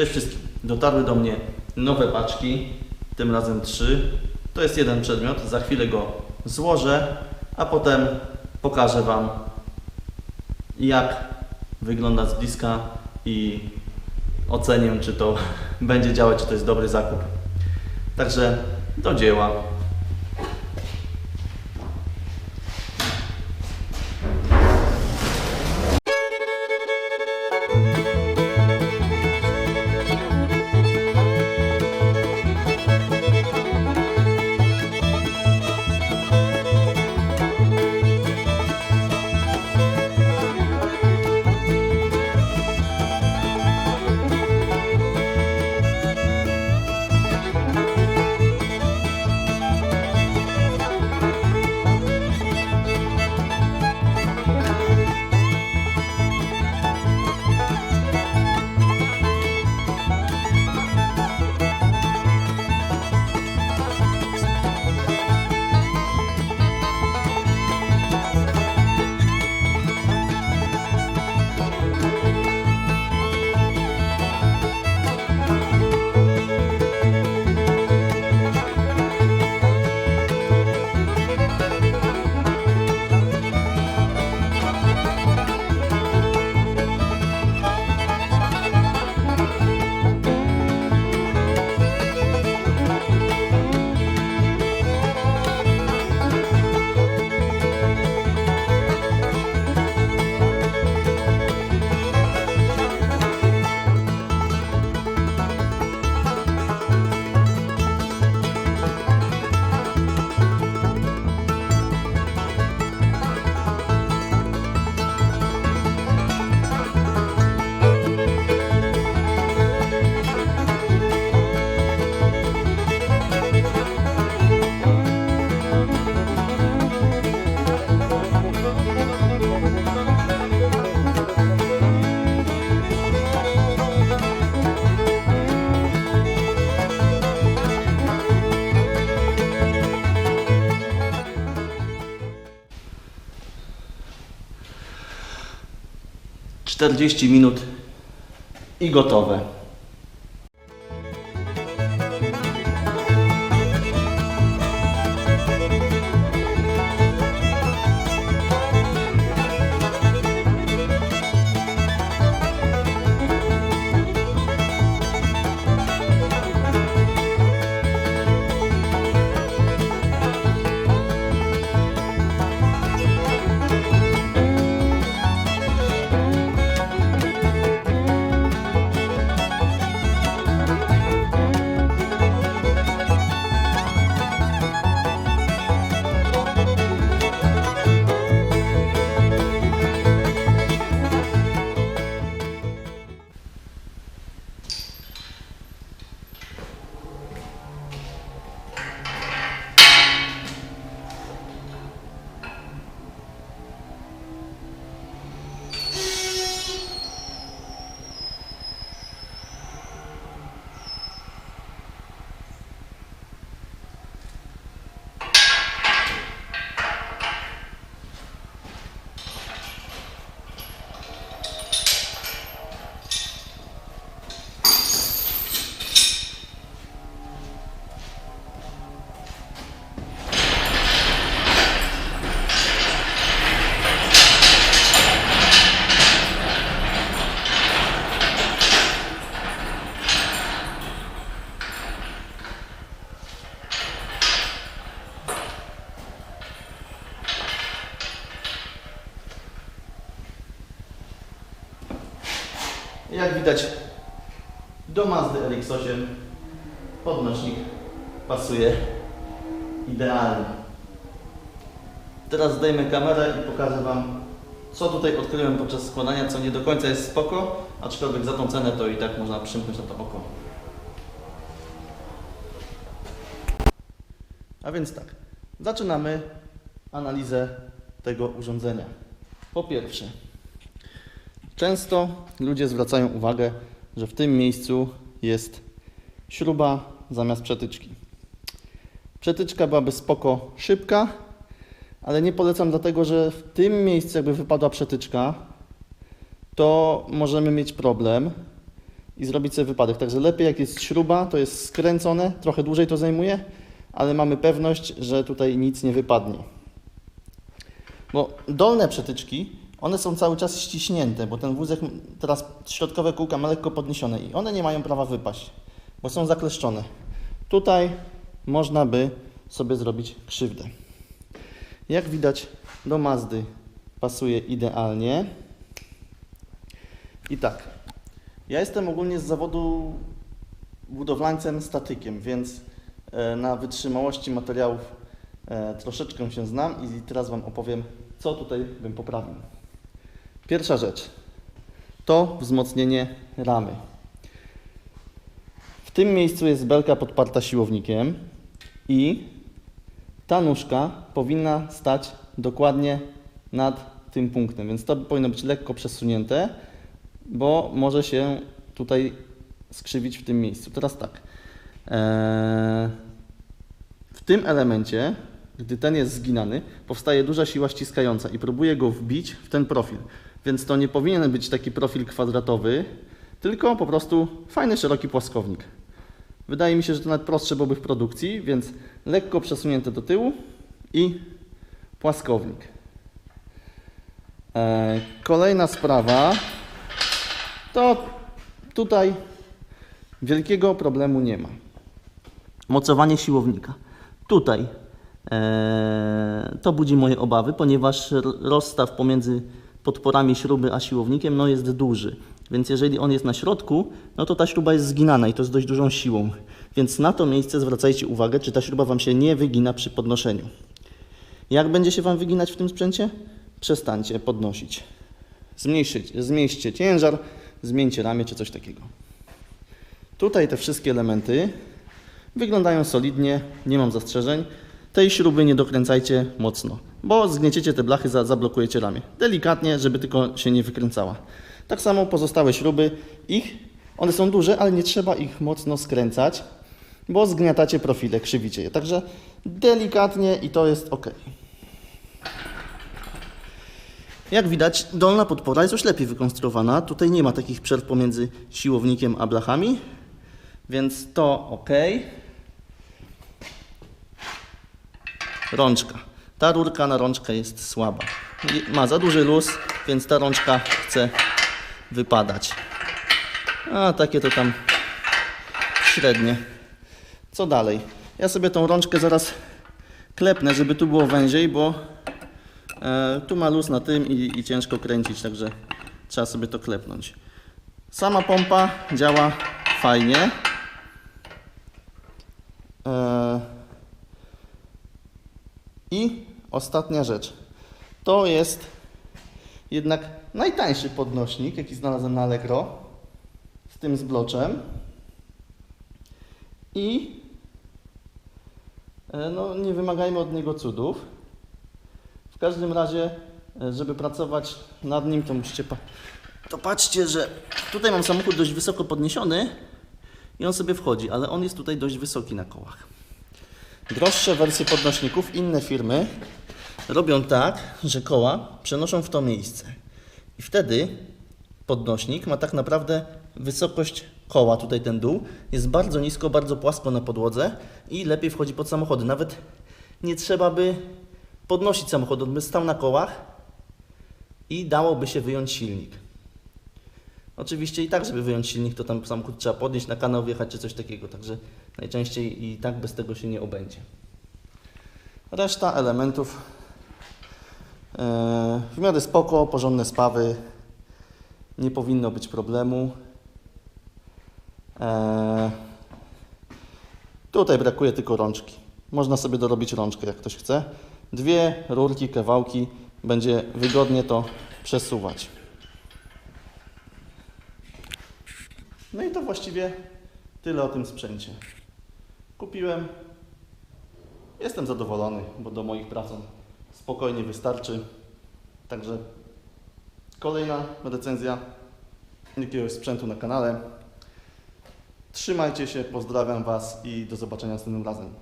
Cześć wszystkim. Dotarły do mnie nowe paczki, tym razem trzy. To jest jeden przedmiot, za chwilę go złożę, a potem pokażę Wam jak wygląda z bliska i ocenię, czy to będzie działać, czy to jest dobry zakup. Także do dzieła. Czterdzieści minut i gotowe. Jak widać do Mazdy RX-8 podnośnik pasuje idealnie. Teraz zdejmę kamerę i pokażę Wam co tutaj odkryłem podczas składania, co nie do końca jest spoko, aczkolwiek za tą cenę to i tak można przymknąć na to oko. A więc tak, zaczynamy analizę tego urządzenia. Po pierwsze, Często ludzie zwracają uwagę, że w tym miejscu jest śruba zamiast przetyczki. Przetyczka byłaby spoko szybka, ale nie polecam dlatego, że w tym miejscu jakby wypadła przetyczka, to możemy mieć problem i zrobić sobie wypadek. Także lepiej jak jest śruba, to jest skręcone, trochę dłużej to zajmuje, ale mamy pewność, że tutaj nic nie wypadnie. Bo dolne przetyczki, one są cały czas ściśnięte, bo ten wózek, teraz środkowe kółka ma lekko podniesione i one nie mają prawa wypaść, bo są zakleszczone. Tutaj można by sobie zrobić krzywdę. Jak widać, do Mazdy pasuje idealnie. I tak, ja jestem ogólnie z zawodu budowlańcem statykiem, więc e, na wytrzymałości materiałów e, troszeczkę się znam i teraz Wam opowiem, co tutaj bym poprawił. Pierwsza rzecz to wzmocnienie ramy. W tym miejscu jest belka podparta siłownikiem i ta nóżka powinna stać dokładnie nad tym punktem, więc to powinno być lekko przesunięte, bo może się tutaj skrzywić w tym miejscu. Teraz tak. Eee, w tym elemencie, gdy ten jest zginany, powstaje duża siła ściskająca i próbuje go wbić w ten profil. Więc to nie powinien być taki profil kwadratowy, tylko po prostu fajny, szeroki płaskownik. Wydaje mi się, że to nawet prostsze byłoby w produkcji, więc lekko przesunięte do tyłu i płaskownik. E, kolejna sprawa to tutaj wielkiego problemu nie ma. Mocowanie siłownika. Tutaj e, to budzi moje obawy, ponieważ rozstaw pomiędzy podporami śruby a siłownikiem no, jest duży. Więc jeżeli on jest na środku, no to ta śruba jest zginana i to z dość dużą siłą. Więc na to miejsce zwracajcie uwagę, czy ta śruba Wam się nie wygina przy podnoszeniu. Jak będzie się Wam wyginać w tym sprzęcie? Przestańcie podnosić. Zmniejszyć, zmniejszcie ciężar, zmieńcie ramię czy coś takiego. Tutaj te wszystkie elementy wyglądają solidnie, nie mam zastrzeżeń. Tej śruby nie dokręcajcie mocno, bo zgnieciecie te blachy, za- zablokujecie ramię. Delikatnie, żeby tylko się nie wykręcała. Tak samo pozostałe śruby, ich, one są duże, ale nie trzeba ich mocno skręcać, bo zgniatacie profile, krzywicie je. Także delikatnie i to jest ok. Jak widać, dolna podpora jest już lepiej wykonstruowana. Tutaj nie ma takich przerw pomiędzy siłownikiem a blachami, więc to ok. Rączka. Ta rurka na rączkę jest słaba. Ma za duży luz, więc ta rączka chce wypadać. A takie to tam średnie. Co dalej? Ja sobie tą rączkę zaraz klepnę, żeby tu było węziej, bo e, tu ma luz na tym i, i ciężko kręcić, także trzeba sobie to klepnąć. Sama pompa działa fajnie. E, I ostatnia rzecz. To jest jednak najtańszy podnośnik, jaki znalazłem na Allegro. Z tym zbloczem. I e, no, nie wymagajmy od niego cudów. W każdym razie, e, żeby pracować nad nim, to musicie. Pa- to patrzcie, że tutaj mam samochód dość wysoko podniesiony i on sobie wchodzi, ale on jest tutaj dość wysoki na kołach. Droższe wersje podnośników, inne firmy robią tak, że koła przenoszą w to miejsce. I wtedy podnośnik ma tak naprawdę wysokość koła, tutaj ten dół, jest bardzo nisko, bardzo płasko na podłodze i lepiej wchodzi pod samochody. Nawet nie trzeba by podnosić samochodu, on by stał na kołach i dałoby się wyjąć silnik. Oczywiście i tak, żeby wyjąć silnik, to tam samochód trzeba podnieść, na kanał wjechać czy coś takiego, także najczęściej i tak bez tego się nie obędzie. Reszta elementów e, w miarę spoko, porządne spawy, nie powinno być problemu. E, tutaj brakuje tylko rączki. Można sobie dorobić rączkę, jak ktoś chce. Dwie rurki, kawałki, będzie wygodnie to przesuwać. No i to właściwie tyle o tym sprzęcie. Kupiłem. Jestem zadowolony, bo do moich prac on spokojnie wystarczy. Także kolejna recenzja jakiegoś sprzętu na kanale. Trzymajcie się, pozdrawiam Was i do zobaczenia następnym razem.